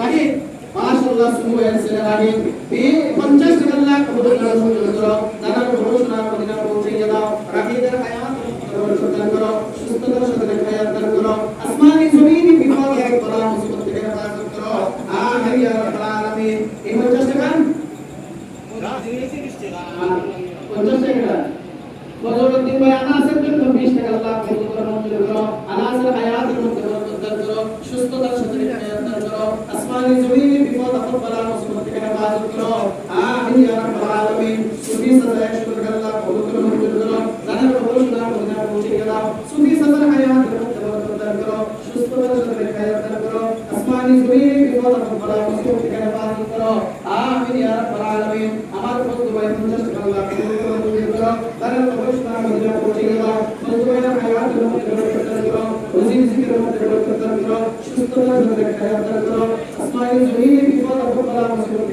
রাহি মাশাআল্লাহ, শুরু হয়েছে রাহি এই 50 টাকা লাখ হুজুর রাসূল করো। দাদা ঘোষণা মদিনা পৌঁছে দাও। রাহিদের হায়াত প্রবর্তন করো। সুস্থতার সাথে হায়াত দান করো। আসমানি জমিনি বিপদ এক বলা মুসিবত থেকে হেফাজত করো। আমিন ইয়া রাব্বাল আলামিন, এই 50 টাকা? পঞ্চাশ টাকা। বদরুদ্দিন ভাই আনাসের জন্য 20 টাকা আল্লাহ কবুল করো আনাসের হায়াতের মধ্যে বরকত দান করো। সুস্থতার সাথে হায়াত দান করো। আসমানি জমিনে বিপদ আপদ বালা মুসিবত থেকে হেফাজত করো আমিন ইয়া রাব্বাল আলামিন সুবি সাদা একশো টাকা আল্লাহ কবুল করো মঞ্জুর করো জানার ঘোষণা মদিনা পৌঁছে দাও সুবি সাদা হায়াতের মধ্যে বরকত দান করো সুস্থতার সাথে হায়াত দান করো আসমানি জমিনে বিপদ বালা মুসিবত থেকে হেফাজত করো আমিন ইয়া রাব্বাল আলামিন আমার ভাই 50 টাকা আল্লাহ কবুল করো মঞ্জুর করো জানার ঘোষণা মদিনা পৌঁছে দাও বন্ধু ভাইয়ের হায়াতের মধ্যে বরকত দান করো ওজির জিকিরের মধ্যে বরকত দান আপদ বালা মুসিবত